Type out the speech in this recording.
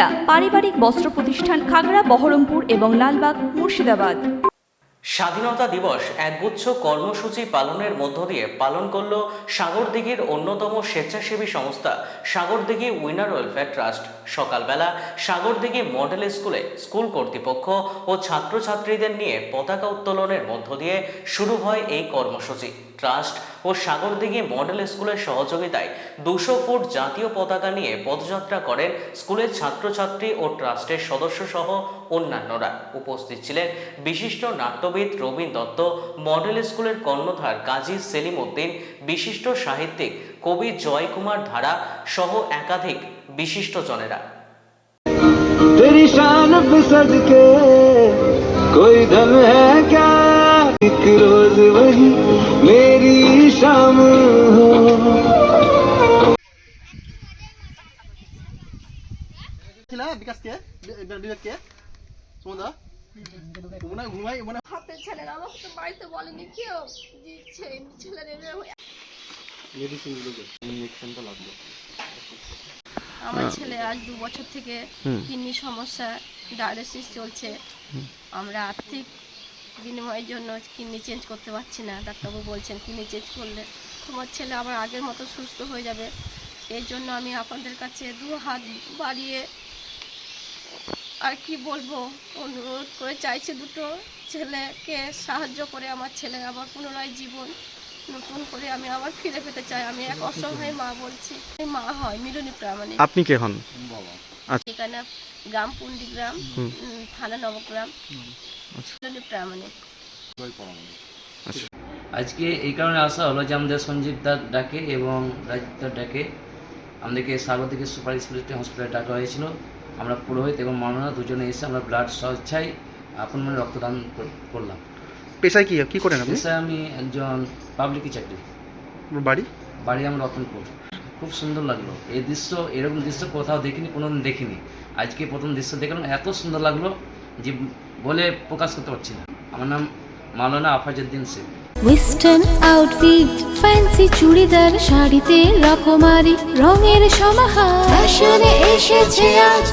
সুনিতা পারিবারিক বস্ত্র প্রতিষ্ঠান খাগড়া, বহরমপুর এবং লালবাগ, মুর্শিদাবাদ। স্বাধীনতা দিবস একগুচ্ছ কর্মসূচি পালনের মধ্য দিয়ে পালন করল সাগরদিঘির অন্যতম স্বেচ্ছাসেবী সংস্থা সাগরদিঘি উইনার ওয়েলফেয়ার ট্রাস্ট। সকালবেলা সাগরদিঘি মডেল স্কুলে স্কুল কর্তৃপক্ষ ও ছাত্রছাত্রীদের নিয়ে পতাকা উত্তোলনের মধ্য দিয়ে শুরু হয় এই কর্মসূচি। ট্রাস্ট ও সাগরদিঘি মডেল স্কুলের সহযোগিতায় দুশো ফুট জাতীয় পতাকা নিয়ে পদযাত্রা করেন স্কুলের ছাত্রছাত্রী ও ট্রাস্টের সদস্য সহ অন্যান্যরা উপস্থিত ছিলেন বিশিষ্ট নাট্যবিদ রবীন দত্ত মডেল স্কুলের কর্ণধার কাজী সেলিম উদ্দিন বিশিষ্ট সাহিত্যিক কবি জয়কুমার ধারা সহ একাধিক বিশিষ্টজনেরা तेरी शान पे सदके कोई दम है क्या एक रोज वही मेरी ছিল বিকাশকে বিবেককে। সুমদা মনে ঘুমাই মনে হাতের ছেলেরা আমাকে তো বাড়িতে বলেনি কেউ দিচ্ছে ছেলেদের আমার ছেলে আজ দু বছর থেকে কিডনি সমস্যা ডায়ালিসিস চলছে। আমরা আর্থিক বিনিময়ের জন্য কিডনি চেঞ্জ করতে পারছি না ডাক্তারবাবু বলছেন কিডনি চেঞ্জ করলে তোমার ছেলে আবার আগের মতো সুস্থ হয়ে যাবে। এর জন্য আমি আপনাদের কাছে দু হাত বাড়িয়ে আর কি বলব? অনুরোধ করে চাইছি দুটো ছেলেকে সাহায্য করে আমার ছেলে আবার পুনরায় জীবন নতুন করে আমি আবার ফিরে পেতে চাই। আমি এক অসহায় মা বলছি। মা হয় মিলনী প্রামাণিক। আপনি কে হন? ঠিকানা গ্রাম পুন্ডি গ্রাম থানা নবগ্রাম। মিলনী প্রামাণিক। আজকে এই কারণে আসা হলো যে আমাদের সঞ্জীব দার ডাকে এবং রাজীব দার ডাকে। আমাদেরকে স্বাগতিক সুপার স্পেশালিটি হসপিটালে ডাকা হয়েছিল। আমরা পুরোহিত এবং মাননা দুজনে এসে আমরা ব্লাড স্বেচ্ছায় আপন মনে রক্তদান কর- করলাম। পেশায় কি কি করেন আপনি? পেশায় আমি একজন পাবলিকই চাকরি। বাড়ি? বাড়ি আমার রতনপুর। খুব সুন্দর লাগল। এই দৃশ্য এরকম দৃশ্য কোথাও দেখিনি কোনোদিন দেখিনি। আজকে প্রথম দৃশ্য দেখলাম এত সুন্দর লাগল যে বলে প্রকাশ করতে পারছি না। আমার নাম Maulana Afazuddin Sheikh. Western outfit fancy churidar শাড়িতে রকমারি রঙের সমাহার। ফ্যাশনে এসেছে আজ